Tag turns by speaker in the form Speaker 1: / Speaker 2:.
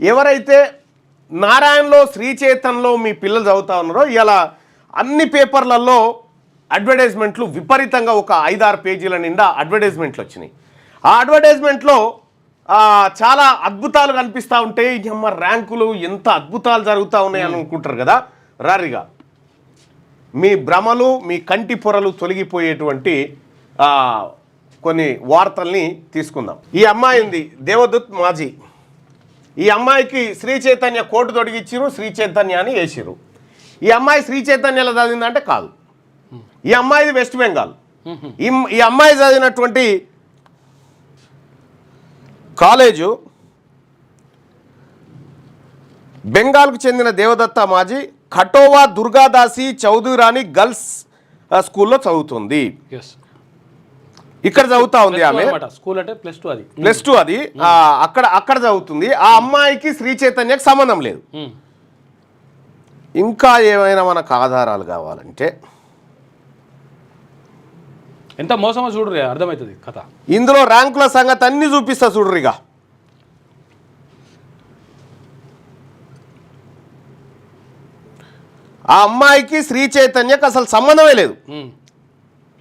Speaker 1: ఎవరైతే నారాయణలో శ్రీ చైతన్యలో మీ పిల్లలు చదువుతా ఉన్నారో ఇలా అన్ని పేపర్లలో అడ్వర్టైజ్మెంట్లు విపరీతంగా ఒక ఐదారు పేజీల నిండా అడ్వర్టైజ్మెంట్లు వచ్చినాయి. ఆ అడ్వర్టైజ్మెంట్లో చాలా అద్భుతాలు కనిపిస్తూ ఉంటాయి. అమ్మ ర్యాంకులు ఎంత అద్భుతాలు జరుగుతూ ఉన్నాయి అని అనుకుంటారు కదా? రారిగా మీ భ్రమలు మీ కంటి పొరలు తొలగిపోయేటువంటి కొన్ని వార్తల్ని తీసుకుందాం. ఈ అమ్మాయి ఉంది దేవదూత్ మాజీ. ఈ అమ్మాయికి శ్రీ చైతన్య కోటు తొడిగిచ్చిరు శ్రీ చైతన్య అని వేసిరు ఈ అమ్మాయి శ్రీ చైతన్యలో చదివిందంటే కాదు. ఈ అమ్మాయిది వెస్ట్ బెంగాల్. ఈ ఈ అమ్మాయి చదివినటువంటి కాలేజు బెంగాల్కు చెందిన దేవదత్త మాజీ ఖటోవా దుర్గాదాసి చౌదరాని గర్ల్స్ స్కూల్లో చదువుతుంది. ఇక్కడ చదువుతా ఉంది ఆమె.
Speaker 2: స్కూల్ అంటే ప్లస్ టూ అది.
Speaker 1: ప్లస్ టూ అది. ఆ, అక్కడ అక్కడ చదువుతుంది. ఆ అమ్మాయికి శ్రీ చైతన్యకి సంబంధం లేదు.
Speaker 2: మ్మ్.
Speaker 1: ఇంకా ఏమైనా మనకు ఆధారాలు కావాలంటే?
Speaker 2: ఎంత మోసమో చూడు అర్థమవుతుంది కథ.
Speaker 1: ఇందులో ర్యాంకుల సంగతి అన్ని చూపిస్తా చూడరిగా ఆ అమ్మాయికి శ్రీ చైతన్యకి అసలు సంబంధమే లేదు.
Speaker 2: మ్మ్.